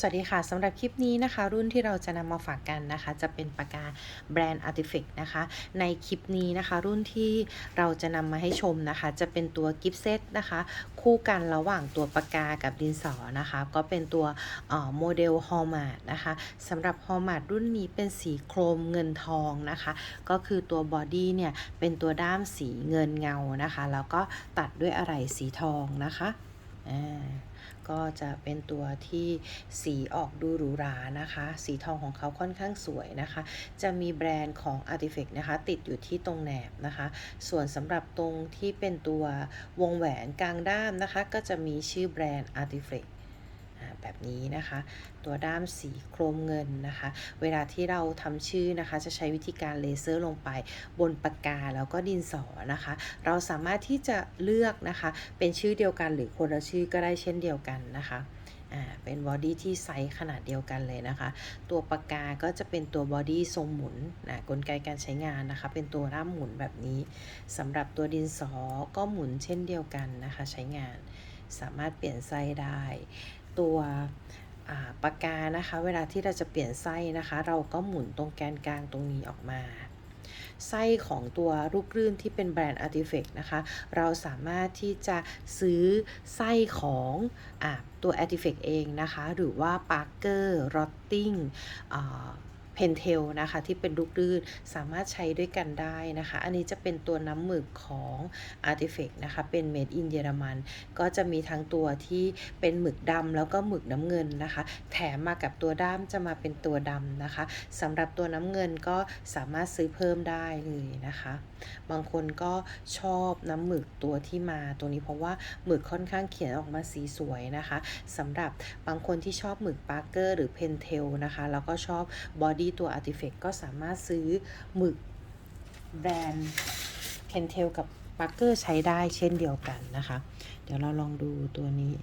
สวัสดีค่ะสำหรับคลิปนี้นะคะ รุ่นที่เราจะนำมาฝากกันนะคะ จะเป็นปากกาแบรนด์ Artifact นะคะ ในคลิปนี้นะคะ รุ่นที่เราจะนำมาให้ชมนะคะ จะเป็นตัวกิฟต์เซตนะคะ คู่กันระหว่างตัวปากกากับดินสอนะคะ ก็เป็นตัวโมเดลฮอลมาดนะคะสำหรับฮอลมาดรุ่นนี้เป็นสีโครมเงินทองนะคะ ก็คือตัวบอดี้เนี่ยเป็นตัวด้ามสีเงินเงานะคะ แล้วก็ตัดด้วยอะไหล่สีทองนะคะ อ่าก็จะเป็นตัวที่สีออกดูหรูหรานะคะ สีทองของเขาค่อนข้างสวยนะคะ จะมีแบรนด์ของ Artifact นะคะ ติดอยู่ที่ตรงแหนบนะคะ ส่วนสำหรับตรงที่เป็นตัววงแหวนกลางด้ามนะคะ ก็จะมีชื่อแบรนด์ Artifact แบบนี้นะคะ ตัวด้ามสีโครมเงินนะคะ เวลาที่เราทำชื่อนะคะ จะใช้วิธีการเลเซอร์ลงไปบนปากกาแล้วก็ดินสอนะคะ เราสามารถที่จะเลือกนะคะ เป็นชื่อเดียวกันหรือคนละชื่อก็ได้เช่นเดียวกันนะคะอ่าเป็นบอดี้ที่ไซส์ขนาดเดียวกันเลยนะคะ ตัวปากกาก็จะเป็นตัวบอดี้ทรงหมุนนะกลไกการใช้งานนะคะ เป็นตัวร่ามหมุนแบบนี้สำหรับตัวดินสอก็หมุนเช่นเดียวกันนะคะ ใช้งานสามารถเปลี่ยนไซส้ได้ ตัวปากกานะคะ เวลาที่เราจะเปลี่ยนไส้นะคะ เราก็หมุนตรงแกนกลางตรงนี้ออกมา ไส้ของตัวลูกคลื่นที่เป็นแบรนด์ Artifact นะคะ เราสามารถที่จะซื้อไส้ของอตัว Artifact เองนะคะ หรือว่า Parker Rotting เพนเทลนะคะที่เป็นลูกลื่นสามารถใช้ด้วยกันได้นะคะ อันนี้จะเป็นตัวน้ำหมึกของ Artifact นะคะเป็น Made in เยอรมัน ก็จะมีทั้งตัวที่เป็นหมึกดำแล้วก็หมึกน้ำเงินนะคะ แถมมากับตัวด้ามจะมาเป็นตัวดำนะคะสำหรับตัวน้ำเงินก็สามารถซื้อเพิ่มได้เลยนะคะ บางคนก็ชอบน้ำหมึกตัวที่มาตัวนี้เพราะว่าหมึกค่อนข้างเขียนออกมาสีสวยนะคะสำหรับบางคนที่ชอบหมึกปาร์เกอร์หรือเพนเทลนะคะแล้วก็ชอบบอดี้ตัว Artifact ก็สามารถซื้อหมึกแบรนด์เพนเทลกับปาร์เกอร์ใช้ได้เช่นเดียวกันนะคะ เดี๋ยวเราลองดูตัวนี้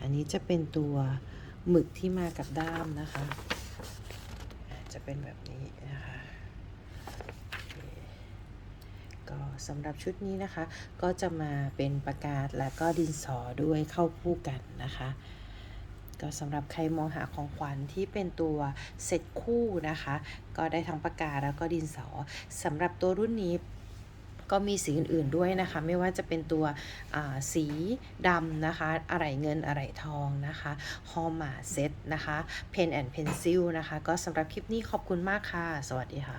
อันนี้จะเป็นตัวหมึกที่มากับด้ามนะคะ จะเป็นแบบนี้นะคะก็สำหรับชุดนี้นะคะ ก็จะมาเป็นประกาศและก็ดินสอด้วยเข้าคู่กันนะคะ ก็สำหรับใครมองหาของขวัญที่เป็นตัวเซตคู่นะคะ ก็ได้ทั้งปากกาแล้วก็ดินสอสำหรับตัวรุ่นนี้ก็มีสีอื่นๆด้วยนะคะ ไม่ว่าจะเป็นตัวสีดำนะคะ อะไหล่เงินอะไหล่ทองนะคะฮอมาเซตนะคะเพนแอนด์เพนซิลนะคะ ก็สำหรับคลิปนี้ขอบคุณมากค่ะ สวัสดีค่ะ